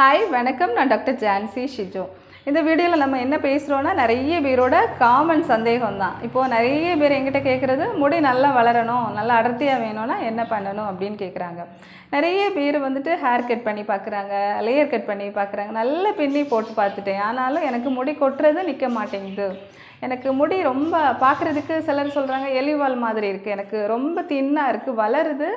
Hi வணக்கம். நான் doctor Jhansi Shijo. இந்த வீடியோவில் நம்ம என்ன பேசுகிறோன்னா நிறைய பேரோட காமன் சந்தேகம் தான் இப்போது நிறைய பேர் எங்கிட்ட கேட்குறது முடி நல்லா வளரணும் நல்லா அடர்த்தியாக வேணும்னா என்ன பண்ணணும் அப்படின்னு கேட்குறாங்க நிறைய பேர் வந்துட்டு ஹேர் கட் பண்ணி பார்க்குறாங்க லேயர் கட் பண்ணி பார்க்குறாங்க நல்ல பின்னி போட்டு பார்த்துட்டேன். ஆனாலும் எனக்கு முடி கொட்டுறது நிற்க மாட்டேங்குது. எனக்கு முடி ரொம்ப பார்க்குறதுக்கு சிலர் சொல்கிறாங்க எலிவால் மாதிரி இருக்குது எனக்கு ரொம்ப தின்னாக இருக்குது வளருது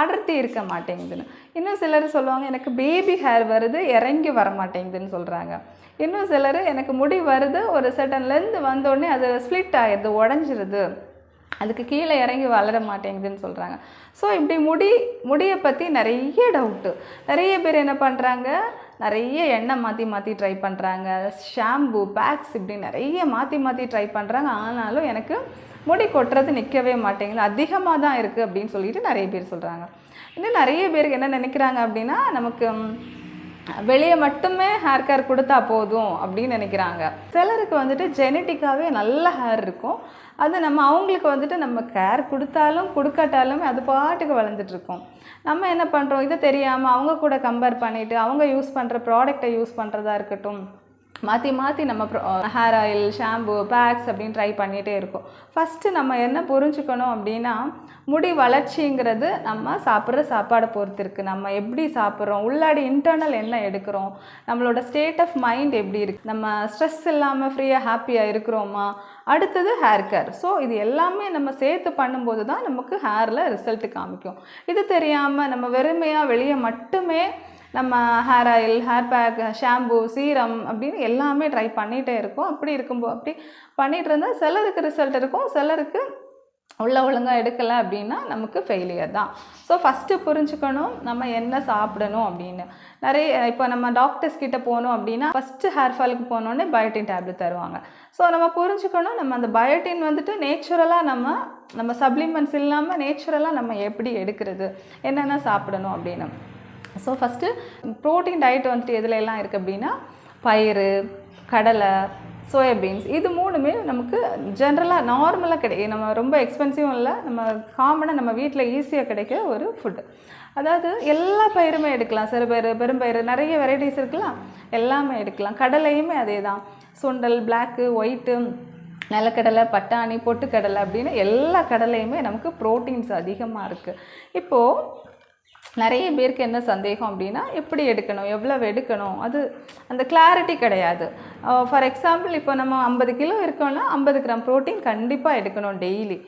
அடர்த்தி இருக்க மாட்டேங்குதுன்னு. இன்னும் சிலர் சொல்லுவாங்க எனக்கு பேபி ஹேர் வருது இறங்கி வர மாட்டேங்குதுன்னு சொல்கிறாங்க இன்னும் சிலர் எனக்கு முடி வருது ஒரு சட்டன் லென்த் வந்தோடனே அது ஸ்ப்ளிட் ஆகிடுது உடஞ்சிருது. அதுக்கு கீழே இறங்கி வளர மாட்டேங்குதுன்னு சொல்கிறாங்க ஸோ இப்படி முடி முடியை பற்றி நிறைய டவுட்டு நிறைய பேர் என்ன பண்ணுறாங்க நிறைய எண்ணெய் மாற்றி மாற்றி ட்ரை பண்ணுறாங்க ஷாம்பு பேக்ஸ் இப்படி நிறைய மாற்றி மாற்றி ட்ரை பண்ணுறாங்க ஆனாலும் எனக்கு முடி கொட்டுறது நிற்கவே மாட்டேங்குது. அதிகமாக தான் இருக்குது அப்படின்னு சொல்லிட்டு நிறைய பேர் சொல்கிறாங்க இன்னும் நிறைய பேருக்கு என்ன நினைக்கிறாங்க அப்படின்னா நமக்கு வெளியே மட்டுமே ஹேர் கேர் கொடுத்தா போதும் அப்படின்னு நினைக்கிறாங்க. சிலருக்கு வந்துட்டு ஜெனட்டிக்காகவே நல்ல ஹேர் இருக்கும். அது நம்ம அவங்களுக்கு வந்துட்டு நம்ம கேர் கொடுத்தாலும் கொடுக்காட்டாலுமே அது பாட்டுக்கு வளர்ந்துட்டு இருக்கும். நம்ம என்ன பண்ணுறோம் இது தெரியாமல் அவங்க கூட கம்பேர் பண்ணிவிட்டு அவங்க யூஸ் பண்ணுற ப்ராடக்டை யூஸ் பண்ணுறதா இருக்கட்டும். மாற்றி மாற்றி நம்ம ஹேர் ஆயில் ஷாம்பு பேக்ஸ் அப்படின்னு ட்ரை பண்ணிகிட்டே இருக்கோம். ஃபஸ்ட்டு நம்ம என்ன புரிஞ்சுக்கணும் அப்படின்னா முடி வளர்ச்சிங்கிறது நம்ம சாப்பிட்ற சாப்பாடை பொறுத்து இருக்குது நம்ம எப்படி சாப்பிட்றோம்? உள்ளாடி இன்டர்னல் என்ன எடுக்கிறோம்? நம்மளோட ஸ்டேட் ஆஃப் மைண்ட் எப்படி இருக்குது நம்ம ஸ்ட்ரெஸ் இல்லாமல் ஃப்ரீயாக ஹாப்பியாக இருக்கிறோமா? அடுத்தது ஹேர் கேர் ஸோ இது எல்லாமே நம்ம சேர்த்து பண்ணும்போது தான் நமக்கு ஹேரில் ரிசல்ட் காமிக்கும். இது தெரியாமல் நம்ம வெறுமையாக வெளியே மட்டுமே நம்ம hair oil hair pack shampoo serum அப்படின்னு எல்லாமே ட்ரை பண்ணிகிட்டே இருக்கோம். அப்படி இருக்கும்போது அப்படி பண்ணிகிட்டு இருந்தால் சிலருக்கு ரிசல்ட் இருக்கும். சிலருக்கு உள்ள ஒழுங்காக எடுக்கலை அப்படின்னா நமக்கு ஃபெயிலியர் தான். ஸோ ஃபஸ்ட்டு புரிஞ்சுக்கணும் நம்ம என்ன சாப்பிடணும் அப்படின்னு. நிறைய இப்போ நம்ம டாக்டர்ஸ் கிட்ட போனோம் அப்படின்னா ஃபஸ்ட்டு ஹேர் ஃபாலுக்கு போனோடனே பயோட்டின் டேப்லெட் தருவாங்க. ஸோ நம்ம புரிஞ்சுக்கணும் நம்ம அந்த பயோட்டின் வந்துட்டு நேச்சுரலாக நம்ம நம்ம சப்ளிமெண்ட்ஸ் இல்லாமல் நேச்சுரலாக நம்ம எப்படி எடுக்கிறது என்னென்ன சாப்பிடணும் அப்படின்னு. ஸோ ஃபஸ்ட்டு ப்ரோட்டீன் டயட் வந்துட்டு எதுல எல்லாம் இருக்குது அப்படின்னா பயிறு கடலை சோயாபீன்ஸ் இது மூணுமே நமக்கு ஜென்ரலாக நார்மலாக கிடைக்கும் நம்ம ரொம்ப எக்ஸ்பென்சிவும் இல்லை நம்ம காமனாக நம்ம வீட்டில் ஈஸியாக கிடைக்கிற ஒரு ஃபுட்டு அதாவது எல்லா பயிருமே எடுக்கலாம். சிறுபயிறு பெரும்பயிறு நிறைய வெரைட்டிஸ் இருக்கலாம். எல்லாமே எடுக்கலாம். கடலையுமே அதே தான் சுண்டல் பிளாக்கு ஒயிட்டு நிலக்கடலை பட்டாணி பொட்டுக்கடலை அப்படின்னு எல்லா கடலையுமே நமக்கு ப்ரோட்டீன்ஸ் அதிகமாக இருக்குது இப்போது நிறைய பேருக்கு என்ன சந்தேகம் அப்படின்னா எப்படி எடுக்கணும் எவ்வளவு எடுக்கணும்? அது அந்த கிளாரிட்டி கிடையாது. ஃபார் எக்ஸாம்பிள் இப்போ நம்ம ஐம்பது கிலோ இருக்கோம்னா ஐம்பது கிராம் ப்ரோட்டீன் கண்டிப்பாக எடுக்கணும் டெய்லி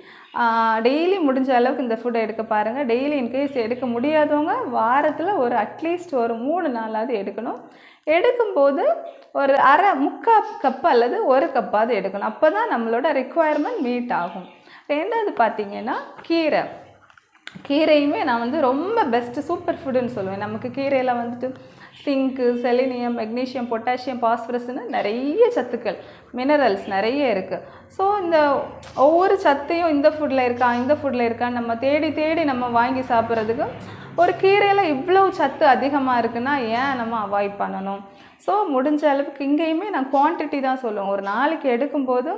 டெய்லி முடிஞ்ச அளவுக்கு இந்த ஃபுட்டை எடுக்க பாருங்கள் டெய்லி இன்கேஸ் எடுக்க முடியாதவங்க வாரத்தில் ஒரு அட்லீஸ்ட் ஒரு மூணு நாளாவது எடுக்கணும். எடுக்கும்போது ஒரு அரை முக்கால் கப் அல்லது ஒரு கப்பாவது எடுக்கணும். அப்போ தான் நம்மளோட ரெக்குவயர்மெண்ட் மீட் ஆகும். ரெண்டாவது பார்த்தீங்கன்னா கீரை. கீரையுமே நான் வந்து ரொம்ப பெஸ்ட்டு சூப்பர் ஃபுட்டுன்னு சொல்லுவேன். நமக்கு கீரையில் வந்துட்டு சிங்க்கு செலினியம் மெக்னீஷியம் பொட்டாசியம் பாஸ்பரஸ்னு நிறைய சத்துக்கள் மினரல்ஸ் நிறைய இருக்குது ஸோ இந்த ஒவ்வொரு சத்தையும் இந்த ஃபுட்டில் இருக்கா இந்த ஃபுட்டில் இருக்கான்னு நம்ம தேடி தேடி நம்ம வாங்கி சாப்பிட்றதுக்கு ஒரு கீரையில் இவ்வளோ சத்து அதிகமாக இருக்குன்னா ஏன் நம்ம அவாய்ட் பண்ணணும்? ஸோ முடிஞ்ச அளவுக்கு இங்கேயுமே நான் குவான்டிட்டி தான் சொல்லுவேன். ஒரு நாளைக்கு எடுக்கும்போது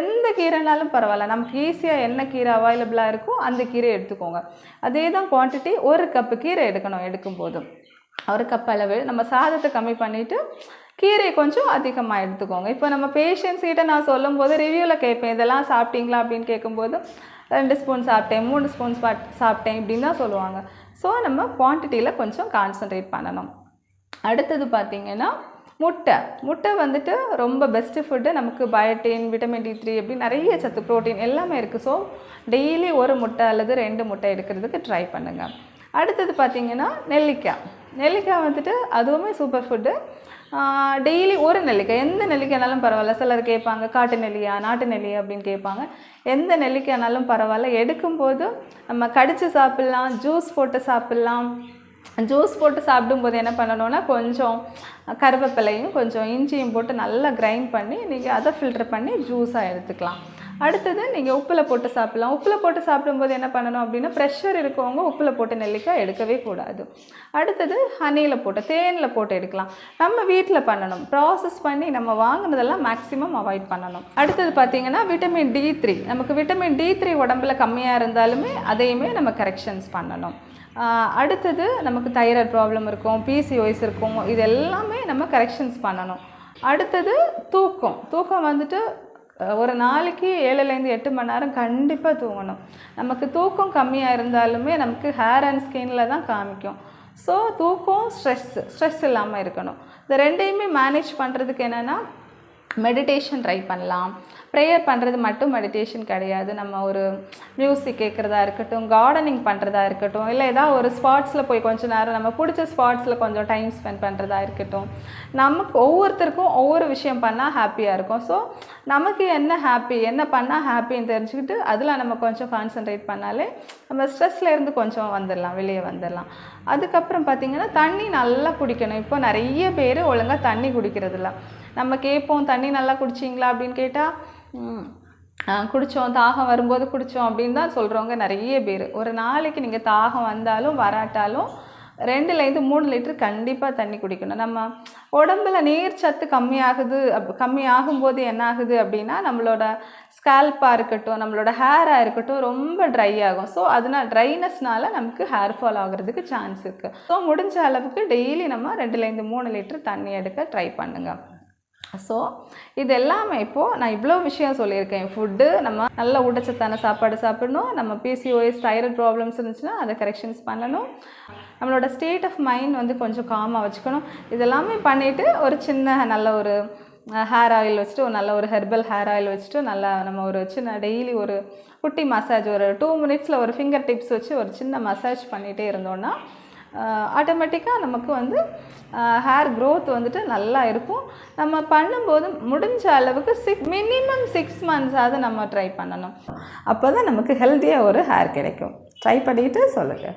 எந்த கீரைனாலும் பரவாயில்ல. நமக்கு ஈஸியாக என்ன கீரை அவைலபிளாக இருக்கோ அந்த கீரை எடுத்துக்கோங்க. அதே தான் குவான்டிட்டி ஒரு கப்பு கீரை எடுக்கணும் எடுக்கும்போது. ஒரு கப் அளவு. நம்ம சாதத்தை கம்மி பண்ணிவிட்டு கீரை கொஞ்சம் அதிகமாக எடுத்துக்கோங்க. இப்போ நம்ம பேஷண்ட்ஸ் கிட்ட நான் சொல்லும்போது ரிவ்யூவில் கேட்பேன் இதெல்லாம் சாப்பிட்டீங்களா? அப்படின்னு கேட்கும்போது ரெண்டு ஸ்பூன் சாப்பிட்டேன் மூணு ஸ்பூன் சாப்பிட்டேன் இப்படின்னு தான் சொல்லுவாங்க. ஸோ நம்ம குவான்டிட்டியில் கொஞ்சம் கான்சன்ட்ரேட் பண்ணணும். அடுத்தது பார்த்திங்கன்னா முட்டை. முட்டை வந்துட்டு ரொம்ப பெஸ்ட்டு ஃபுட்டு நமக்கு பயோட்டின் விட்டமின் டி த்ரீ அப்படி நிறைய சத்து ப்ரோட்டீன் எல்லாமே இருக்குது ஸோ டெய்லி ஒரு முட்டை அல்லது ரெண்டு முட்டை எடுக்கிறதுக்கு ட்ரை பண்ணுங்கள் அடுத்தது பார்த்திங்கன்னா நெல்லிக்காய். நெல்லிக்காய் வந்துட்டு அதுவுமே சூப்பர் ஃபுட்டு டெய்லி ஒரு நெல்லிக்காய் எந்த நெல்லிக்காய்னாலும் பரவாயில்ல. சிலர் கேட்பாங்க காட்டு நெல்லியா நாட்டு நெல்லியா அப்படின்னு கேட்பாங்க. எந்த நெல்லிக்காய்னாலும் பரவாயில்ல. எடுக்கும்போது நம்ம கடித்து சாப்பிட்லாம் ஜூஸ் போட்டு சாப்பிட்லாம். ஜூஸ் போட்டு சாப்பிடும்போது என்ன பண்ணணும்னா கொஞ்சம் கருவேப்பிலையும் கொஞ்சம் இஞ்சியும் போட்டு நல்லா கிரைண்ட் பண்ணி நீங்கள் அதை ஃபில்டர் பண்ணி ஜூஸாக எடுத்துக்கலாம். அடுத்தது நீங்கள் உப்பில் போட்டு சாப்பிட்லாம். உப்பில் போட்டு சாப்பிடும்போது என்ன பண்ணணும் அப்படின்னா ப்ரெஷர் இருக்கவங்க உப்பில் போட்டு நெல்லிக்காய் எடுக்கவே கூடாது. அடுத்தது ஹனியில் போட்டு தேனில் போட்டு எடுக்கலாம். நம்ம வீட்டில் பண்ணணும். ப்ராசஸ் பண்ணி நம்ம வாங்கினதெல்லாம் மேக்ஸிமம் அவாய்ட் பண்ணணும். அடுத்தது பார்த்திங்கன்னா விட்டமின் டி த்ரீ நமக்கு விட்டமின் டி த்ரீ உடம்புல கம்மியாக இருந்தாலுமே அதையுமே நம்ம கரெக்ஷன்ஸ் பண்ணணும். அடுத்தது நமக்கு தைராய்டு ப்ராப்ளம் இருக்கும் பிசிஓஎஸ் இருக்கும் இது எல்லாமே நம்ம கரெக்ஷன்ஸ் பண்ணணும். அடுத்தது தூக்கம். தூக்கம் வந்துட்டு ஒரு நாளைக்கு ஏழுலேருந்து எட்டு மணி நேரம் கண்டிப்பாக தூங்கணும். நமக்கு தூக்கம் கம்மியாக இருந்தாலுமே நமக்கு ஹேர் அண்ட் ஸ்கின்ல தான் காமிக்கும். ஸோ தூக்கம் ஸ்ட்ரெஸ் ஸ்ட்ரெஸ் இல்லாமல் இருக்கணும். இந்த ரெண்டையுமே மேனேஜ் பண்ணுறதுக்கு என்னென்னா மெடிடேஷன் ட்ரை பண்ணலாம். ப்ரேயர் பண்ணுறது மட்டும் மெடிடேஷன் கிடையாது. நம்ம ஒரு மியூசிக் கேட்குறதா இருக்கட்டும் கார்டனிங் பண்ணுறதா இருக்கட்டும் இல்லை ஏதாவது ஒரு ஸ்பாட்ஸில் போய் கொஞ்ச நேரம் நம்ம பிடிச்ச ஸ்பாட்ஸில் கொஞ்சம் டைம் ஸ்பெண்ட் பண்ணுறதா இருக்கட்டும். நமக்கு ஒவ்வொருத்தருக்கும் ஒவ்வொரு விஷயம் பண்ணால் ஹாப்பியாக இருக்கும். ஸோ நமக்கு என்ன ஹாப்பி என்ன பண்ணால் ஹாப்பின்னு தெரிஞ்சுக்கிட்டு அதில் நம்ம கொஞ்சம் கான்சென்ட்ரேட் பண்ணாலே நம்ம ஸ்ட்ரெஸ்ஸில் இருந்து கொஞ்சம் வந்துடலாம் வெளியே வந்துடலாம். அதுக்கப்புறம் பார்த்திங்கன்னா தண்ணி நல்லா குடிக்கணும். இப்போ நிறைய பேர் ஒழுங்காக தண்ணி குடிக்கிறதில்ல. நம்ம கேட்போம் தண்ணி நல்லா குடிச்சிங்களா? அப்படின்னு கேட்டால் குடித்தோம் தாகம் வரும்போது குடித்தோம் அப்படின்னு தான் சொல்கிறவங்க நிறைய பேர். ஒரு நாளைக்கு நீங்கள் தாகம் வந்தாலும் வராட்டாலும் ரெண்டுலேருந்து மூணு லிட்டர் கண்டிப்பாக தண்ணி குடிக்கணும். நம்ம உடம்புல நீர் சத்து கம்மியாகுது அப் கம்மியாகும்போது என்ன ஆகுது அப்படின்னா நம்மளோட ஸ்கேல்பாக இருக்கட்டும் நம்மளோட ஹேராக இருக்கட்டும் ரொம்ப ட்ரை ஆகும். ஸோ அதனால் ட்ரைனஸ்னால் நமக்கு ஹேர் ஃபால் ஆகிறதுக்கு சான்ஸ் இருக்குது ஸோ முடிஞ்ச அளவுக்கு டெய்லி நம்ம ரெண்டுலேருந்து மூணு லிட்டர் தண்ணி எடுக்க ட்ரை பண்ணுங்கள் ஸோ இது எல்லாமே இப்போது நான் இவ்வளோ விஷயம் சொல்லியிருக்கேன். ஃபுட்டு நம்ம நல்ல ஊட்டச்சத்தான சாப்பாடு சாப்பிடணும். நம்ம பிசிஓஎஸ் தைராய்டு ப்ராப்ளம்ஸ் இருந்துச்சுன்னா அதை கரெக்ஷன்ஸ் பண்ணணும். நம்மளோட ஸ்டேட் ஆஃப் மைண்ட் வந்து கொஞ்சம் காமாக வச்சுக்கணும். இதெல்லாமே பண்ணிவிட்டு ஒரு சின்ன நல்ல ஒரு ஹேர் ஆயில் வச்சுட்டு ஒரு நல்ல ஒரு ஹெர்பல் ஹேர் ஆயில் வச்சுட்டு நல்லா நம்ம ஒரு சின்ன டெய்லி ஒரு குட்டி மசாஜ் ஒரு டூ மினிட்ஸில் ஒரு ஃபிங்கர் டிப்ஸ் வச்சு ஒரு சின்ன மசாஜ் பண்ணிகிட்டே இருந்தோன்னா ஆட்டோமேட்டிக்காக நமக்கு வந்து ஹேர் க்ரோத் வந்துட்டு நல்லா இருக்கும். நம்ம பண்ணும்போது முடிஞ்ச அளவுக்கு சிக்ஸ் மினிமம் சிக்ஸ் மந்த்ஸாவது நம்ம ட்ரை பண்ணணும். அப்போ தான் நமக்கு ஹெல்த்தியாக ஒரு ஹேர் கிடைக்கும். ட்ரை பண்ணிவிட்டு சொல்லுங்கள்